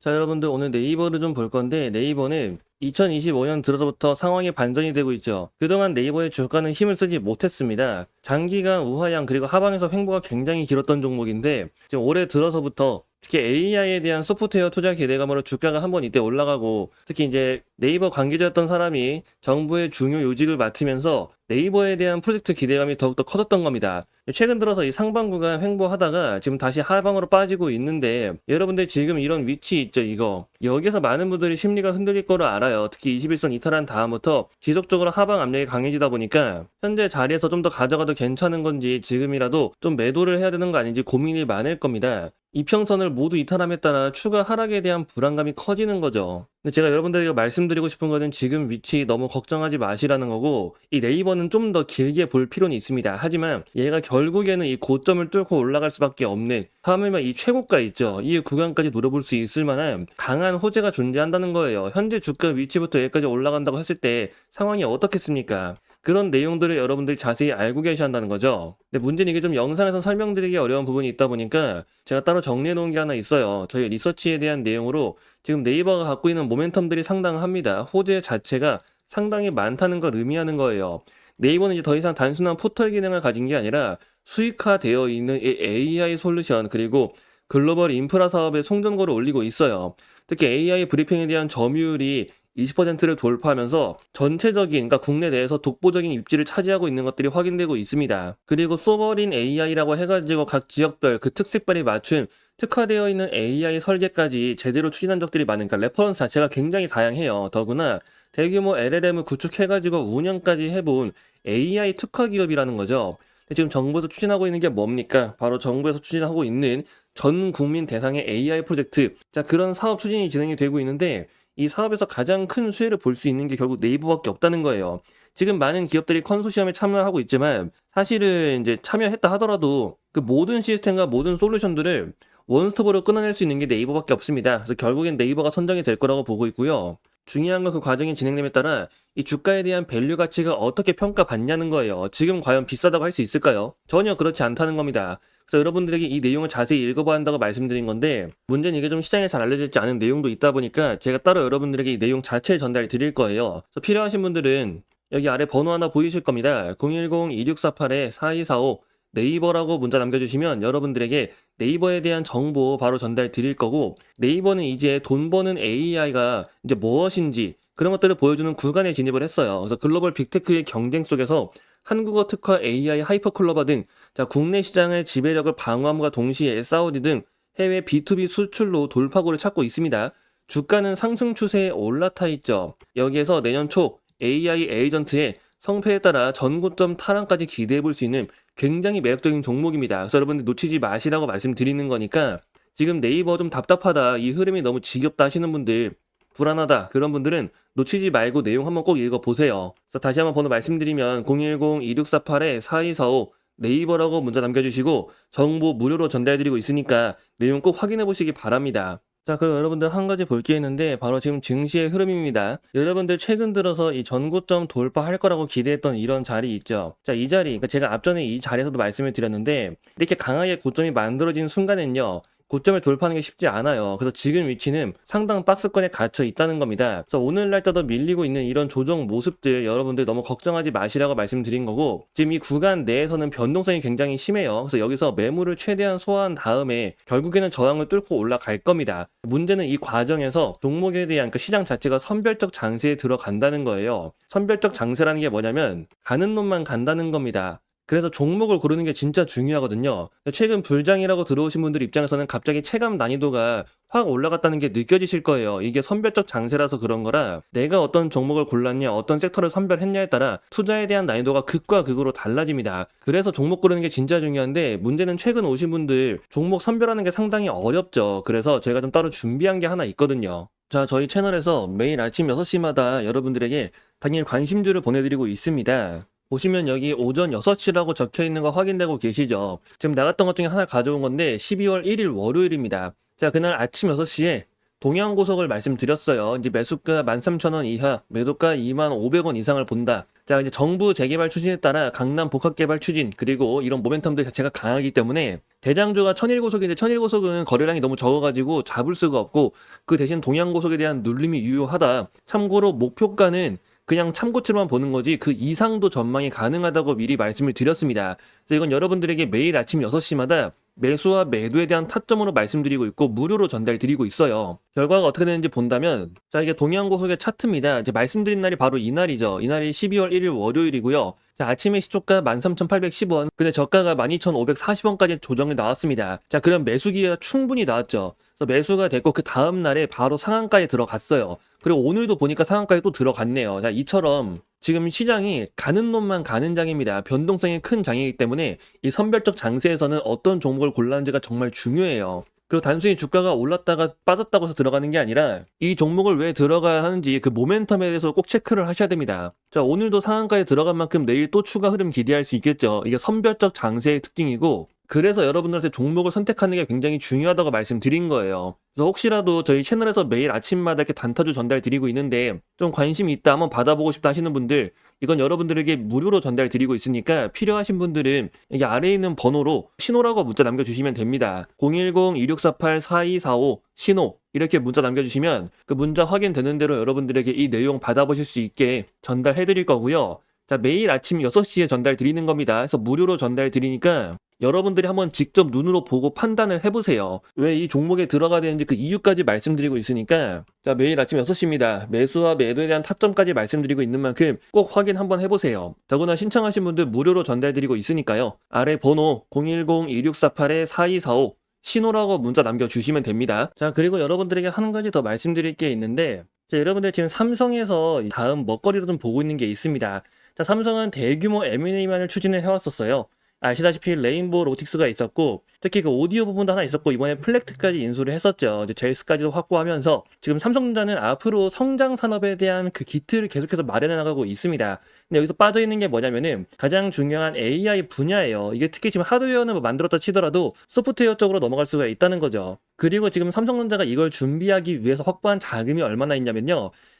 자, 여러분들 오늘 네이버를 좀 볼 건데 네이버는 2025년 들어서부터 상황이 반전이 되고 있죠. 그동안 네이버의 주가는 힘을 쓰지 못했습니다. 장기간 우하향 그리고 하방에서 횡보가 굉장히 길었던 종목인데 지금 올해 들어서부터 특히 AI에 대한 소프트웨어 투자 기대감으로 주가가 한 번 이때 올라가고 특히 이제 네이버 관계자였던 사람이 정부의 중요 요직을 맡으면서 네이버에 대한 프로젝트 기대감이 더욱더 커졌던 겁니다. 최근 들어서 이 상반구간 횡보하다가 지금 다시 하방으로 빠지고 있는데 여러분들 지금 이런 위치 있죠 이거? 여기서 많은 분들이 심리가 흔들릴 거로 알아요. 특히 21선 이탈한 다음부터 지속적으로 하방 압력이 강해지다 보니까 현재 자리에서 좀 더 가져가도 괜찮은 건지 지금이라도 좀 매도를 해야 되는 거 아닌지 고민이 많을 겁니다 이평선을 모두 이탈함에 따라 추가 하락에 대한 불안감이 커지는 거죠. 근데 제가 여러분들에게 말씀드리고 싶은 거는 지금 위치 너무 걱정하지 마시라는 거고 이 네이버는 좀 더 길게 볼 필요는 있습니다. 하지만 얘가 결국에는 이 고점을 뚫고 올라갈 수밖에 없는 하물며 이 최고가 있죠. 이 구간까지 노려볼 수 있을 만한 강한 호재가 존재한다는 거예요. 현재 주가 위치부터 여기까지 올라간다고 했을 때 상황이 어떻겠습니까? 그런 내용들을 여러분들이 자세히 알고 계셔야 한다는 거죠. 근데 문제는 이게 좀 영상에서 설명드리기 어려운 부분이 있다 보니까 제가 따로 정리해 놓은 게 하나 있어요. 저희 리서치에 대한 내용으로 지금 네이버가 갖고 있는 모멘텀들이 상당합니다. 호재 자체가 상당히 많다는 걸 의미하는 거예요. 네이버는 이제 더 이상 단순한 포털 기능을 가진 게 아니라 수익화되어 있는 이 AI 솔루션 그리고 글로벌 인프라 사업의 송전고를 올리고 있어요. 특히 AI 브리핑에 대한 점유율이 20%를 돌파하면서 전체적인, 그러니까 국내 내에서 독보적인 입지를 차지하고 있는 것들이 확인되고 있습니다. 그리고 소버린 AI라고 해가지고 각 지역별 그 특색별에 맞춘 특화되어 있는 AI 설계까지 제대로 추진한 적들이 많으니까 레퍼런스 자체가 굉장히 다양해요. 더구나 대규모 LLM을 구축해가지고 운영까지 해본 AI 특화 기업이라는 거죠. 지금 정부에서 추진하고 있는 게 뭡니까? 바로 정부에서 추진하고 있는 전 국민 대상의 AI 프로젝트. 자, 그런 사업 추진이 진행이 되고 있는데 이 사업에서 가장 큰 수혜를 볼 수 있는 게 결국 네이버밖에 없다는 거예요. 지금 많은 기업들이 컨소시엄에 참여하고 있지만 사실은 이제 참여했다 하더라도 그 모든 시스템과 모든 솔루션들을 원스톱으로 끊어낼 수 있는 게 네이버밖에 없습니다. 그래서 결국엔 네이버가 선정이 될 거라고 보고 있고요. 중요한 건 그 과정이 진행됨에 따라 이 주가에 대한 밸류 가치가 어떻게 평가받냐는 거예요. 지금 과연 비싸다고 할 수 있을까요? 전혀 그렇지 않다는 겁니다. 그래서 여러분들에게 이 내용을 자세히 읽어봐야 한다고 말씀드린 건데 문제는 이게 좀 시장에 잘 알려져 있지 않은 내용도 있다 보니까 제가 따로 여러분들에게 이 내용 자체를 전달 드릴 거예요. 그래서 필요하신 분들은 여기 아래 번호 하나 보이실 겁니다. 010-2648-4245 네이버라고 문자 남겨주시면 여러분들에게 네이버에 대한 정보 바로 전달 드릴 거고 네이버는 이제 돈 버는 AI가 이제 무엇인지 그런 것들을 보여주는 구간에 진입을 했어요. 그래서 글로벌 빅테크의 경쟁 속에서 한국어 특화 AI 하이퍼클로버 등 자, 국내 시장의 지배력을 방어함과 동시에 사우디 등 해외 B2B 수출로 돌파구를 찾고 있습니다. 주가는 상승 추세에 올라타 있죠. 여기에서 내년 초 AI 에이전트의 성패에 따라 전고점 탈환까지 기대해 볼 수 있는 굉장히 매력적인 종목입니다. 그래서 여러분들 놓치지 마시라고 말씀드리는 거니까 지금 네이버 좀 답답하다, 이 흐름이 너무 지겹다 하시는 분들, 불안하다 그런 분들은 놓치지 말고 내용 한번 꼭 읽어보세요. 그래서 다시 한번 번호 말씀드리면 010-2648-4245 네이버라고 문자 남겨주시고 정보 무료로 전달해드리고 있으니까 내용 꼭 확인해 보시기 바랍니다. 자, 그럼 여러분들 한 가지 볼 게 있는데 바로 지금 증시의 흐름입니다. 여러분들 최근 들어서 이 전고점 돌파할 거라고 기대했던 이런 자리 있죠. 자, 이 자리, 그러니까 제가 앞전에 이 자리에서도 말씀을 드렸는데 이렇게 강하게 고점이 만들어진 순간엔요. 고점을 돌파하는 게 쉽지 않아요. 그래서 지금 위치는 상당 박스권에 갇혀 있다는 겁니다. 그래서 오늘 날짜도 밀리고 있는 이런 조정 모습들 여러분들 너무 걱정하지 마시라고 말씀드린 거고 지금 이 구간 내에서는 변동성이 굉장히 심해요. 그래서 여기서 매물을 최대한 소화한 다음에 결국에는 저항을 뚫고 올라갈 겁니다. 문제는 이 과정에서 종목에 대한 그 시장 자체가 선별적 장세에 들어간다는 거예요. 선별적 장세라는 게 뭐냐면 가는 놈만 간다는 겁니다. 그래서 종목을 고르는 게 진짜 중요하거든요. 최근 불장이라고 들어오신 분들 입장에서는 갑자기 체감 난이도가 확 올라갔다는 게 느껴지실 거예요. 이게 선별적 장세라서 그런 거라 내가 어떤 종목을 골랐냐, 어떤 섹터를 선별했냐에 따라 투자에 대한 난이도가 극과 극으로 달라집니다. 그래서 종목 고르는 게 진짜 중요한데 문제는 최근 오신 분들 종목 선별하는 게 상당히 어렵죠. 그래서 제가 좀 따로 준비한 게 하나 있거든요. 자, 저희 채널에서 매일 아침 6시마다 여러분들에게 당일 관심주를 보내드리고 있습니다. 보시면 여기 오전 6시라고 적혀 있는 거 확인되고 계시죠? 지금 나갔던 것 중에 하나 가져온 건데 12월 1일 월요일입니다. 자, 그날 아침 6시에 동양고속을 말씀드렸어요. 이제 매수가 13,000원 이하, 매도가 25,500원 이상을 본다. 자, 이제 정부 재개발 추진에 따라 강남 복합개발 추진, 그리고 이런 모멘텀들 자체가 강하기 때문에 대장주가 천일고속인데 천일고속은 거래량이 너무 적어가지고 잡을 수가 없고 그 대신 동양고속에 대한 눌림이 유효하다. 참고로 목표가는 그냥 참고치로만 보는 거지 그 이상도 전망이 가능하다고 미리 말씀을 드렸습니다. 그래서 이건 여러분들에게 매일 아침 6시마다 매수와 매도에 대한 타점으로 말씀드리고 있고 무료로 전달드리고 있어요. 결과가 어떻게 되는지 본다면 자 이게 동양고속의 차트입니다. 이제 말씀드린 날이 바로 이날이죠. 이날이 12월 1일 월요일이고요. 자 아침에 시초가 13,810원 근데 저가가 12,540원까지 조정이 나왔습니다. 자 그럼 매수 기회가 충분히 나왔죠. 그래서 매수가 됐고 그 다음 날에 바로 상한가에 들어갔어요. 그리고 오늘도 보니까 상한가에 또 들어갔네요. 자 이처럼 지금 시장이 가는 놈만 가는 장입니다. 변동성이 큰 장이기 때문에 이 선별적 장세에서는 어떤 종목을 골라는지가 정말 중요해요. 그리고 단순히 주가가 올랐다가 빠졌다고 해서 들어가는 게 아니라 이 종목을 왜 들어가야 하는지 그 모멘텀에 대해서 꼭 체크를 하셔야 됩니다. 자, 오늘도 상한가에 들어간 만큼 내일 또 추가 흐름 기대할 수 있겠죠. 이게 선별적 장세의 특징이고 그래서 여러분들한테 종목을 선택하는 게 굉장히 중요하다고 말씀드린 거예요. 그래서 혹시라도 저희 채널에서 매일 아침마다 이렇게 단타주 전달 드리고 있는데 좀 관심이 있다 한번 받아보고 싶다 하시는 분들 이건 여러분들에게 무료로 전달 드리고 있으니까 필요하신 분들은 여기 아래에 있는 번호로 신호라고 문자 남겨주시면 됩니다. 010-2648-4245 신호 이렇게 문자 남겨주시면 그 문자 확인되는 대로 여러분들에게 이 내용 받아보실 수 있게 전달해 드릴 거고요. 자, 매일 아침 6시에 전달 드리는 겁니다. 그래서 무료로 전달 드리니까 여러분들이 한번 직접 눈으로 보고 판단을 해보세요. 왜 이 종목에 들어가야 되는지 그 이유까지 말씀드리고 있으니까 자 매일 아침 6시입니다. 매수와 매도에 대한 타점까지 말씀드리고 있는 만큼 꼭 확인 한번 해보세요. 더구나 신청하신 분들 무료로 전달드리고 있으니까요. 아래 번호 010-2648-4245 신호라고 문자 남겨주시면 됩니다. 자 그리고 여러분들에게 한 가지 더 말씀드릴 게 있는데 자, 여러분들 지금 삼성에서 다음 먹거리로 좀 보고 있는 게 있습니다. 자, 삼성은 대규모 M&A만을 추진을 해왔었어요. 아시다시피 레인보우 로틱스가 있었고 특히 그 오디오 부분도 하나 있었고 이번에 플렉트까지 인수를 했었죠. 이제 제이스까지도 확보하면서 지금 삼성전자는 앞으로 성장 산업에 대한 그 기틀을 계속해서 마련해 나가고 있습니다. 근데 여기서 빠져 있는 게 뭐냐면은 가장 중요한 AI 분야예요. 이게 특히 지금 하드웨어는 뭐 만들었다 치더라도 소프트웨어 쪽으로 넘어갈 수가 있다는 거죠. 그리고 지금 삼성전자가 이걸 준비하기 위해서 확보한 자금이 얼마나 있냐면요.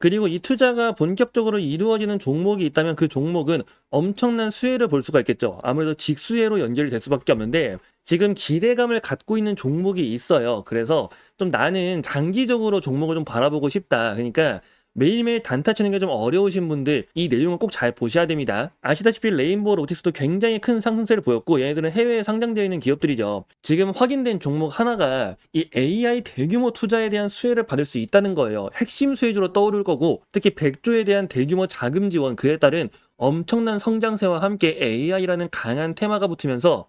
그리고 이 투자가 본격적으로 이루어지는 종목이 있다면 그 종목은 엄청난 수혜를 볼 수가 있겠죠. 아무래도 직수혜로 연결이 될 수밖에 없는데 지금 기대감을 갖고 있는 종목이 있어요. 그래서 좀 나는 장기적으로 종목을 좀 바라보고 싶다. 그러니까 매일매일 단타 치는 게 좀 어려우신 분들 이 내용을 꼭 잘 보셔야 됩니다. 아시다시피 레인보우 로틱스도 굉장히 큰 상승세를 보였고 얘네들은 해외에 상장되어 있는 기업들이죠. 지금 확인된 종목 하나가 이 AI 대규모 투자에 대한 수혜를 받을 수 있다는 거예요. 핵심 수혜주로 떠오를 거고 특히 100조에 대한 대규모 자금 지원 그에 따른 엄청난 성장세와 함께 AI라는 강한 테마가 붙으면서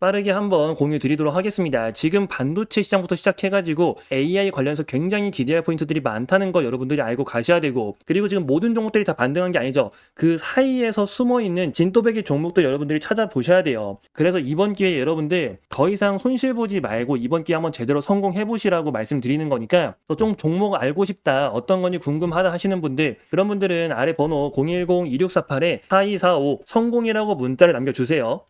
빠르게 한번 공유 드리도록 하겠습니다. 지금 반도체 시장부터 시작해가지고 AI 관련해서 굉장히 기대할 포인트들이 많다는 거 여러분들이 알고 가셔야 되고 그리고 지금 모든 종목들이 다 반등한 게 아니죠. 그 사이에서 숨어 있는 진또배기 종목들 여러분들이 찾아보셔야 돼요. 그래서 이번 기회에 여러분들 더 이상 손실 보지 말고 이번 기회 한번 제대로 성공해 보시라고 말씀드리는 거니까 좀 종목 알고 싶다 어떤 건지 궁금하다 하시는 분들 그런 분들은 아래 번호 010-2648-4245 성공이라고 문자를 남겨주세요.